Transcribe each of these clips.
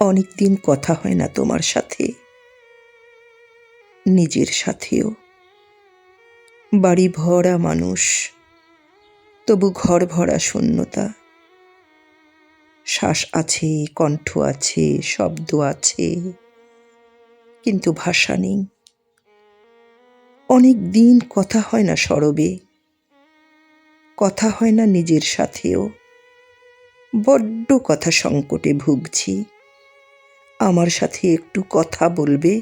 অনেক দিন কথা হয় না তোমার সাথে। নিজের সাথেও। বাড়ি ভরা মানুষ, তবু ঘর ভরা শূন্যতা। শ্বাস আছে, কণ্ঠ আছে, শব্দ আছে, কিন্তু ভাষা নেই। অনেক দিন কথা হয় না সরবে। কথা হয় না নিজের সাথেও। বড্ড কথা সংকটে ভুগছি। আমার সাথে একটু কথা বলবে?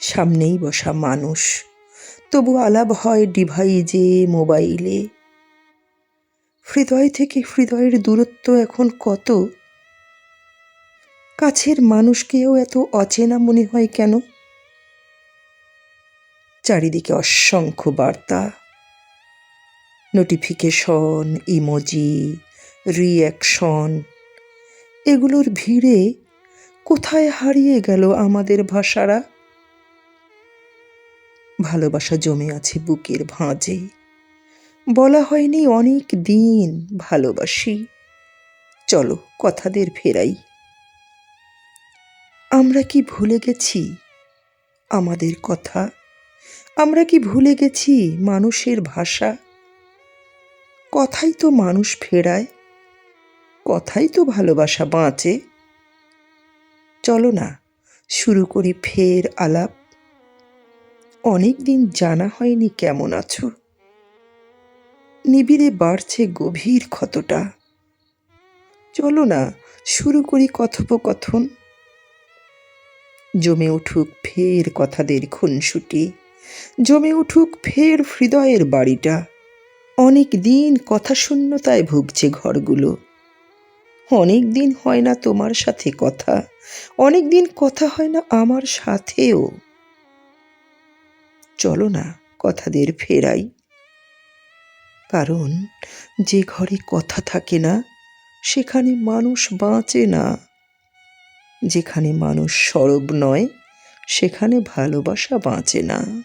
সামনেই বসা মানুষ। তবু আলাপ হয় ডিভাইজে মোবাইলে হৃদয় থেকে হৃদয়ের দূরত্ব এখন কত? কাছের মানুষকেও এত অচেনা মনে হয় কেন? চারিদিকে অসংখ্য বার্তা। নোটিফিকেশন ইমোজি রিয়াকশন এগুলোর ভিড়ে কোথায় হারিয়ে গেল আমাদের ভাষারা? ভালোবাসা জমে আছে বুকের ভাঁজে। বলা হয়নি অনেক দিন ভালোবাসি। চলো কথাদের ফেরাই। আমরা কি ভুলে গেছি আমাদের কথা? আমরা কি ভুলে গেছি মানুষের ভাষা? কথাই তো মানুষ ফেরায়। কথাই তো ভালোবাসা বাঁচে। চলো না, শুরু করি ফের আলাপ। অনেক দিন জানা হয়নি কেমন আছো। নিবিড়ে বাড়ছে গভীর ক্ষতটা। চলো না, শুরু করি কথোপকথন। জমে উঠুক ফের কথাদের খুনসুটি। জমে উঠুক ফের হৃদয়ের বাড়িটা। অনেক দিন কথা শূন্যতায় ভুগছে ঘরগুলো। অনেক দিন হয় না তোমার সাথে কথা। অনেক দিন কথা হয় না আমার সাথেও। চলো না কথাদের ফেরাই। কারণ যে ঘরে কথা থাকে না, সেখানে মানুষ বাঁচে না। যেখানে মানুষ সরব নয়, সেখানে ভালোবাসা বাঁচে না।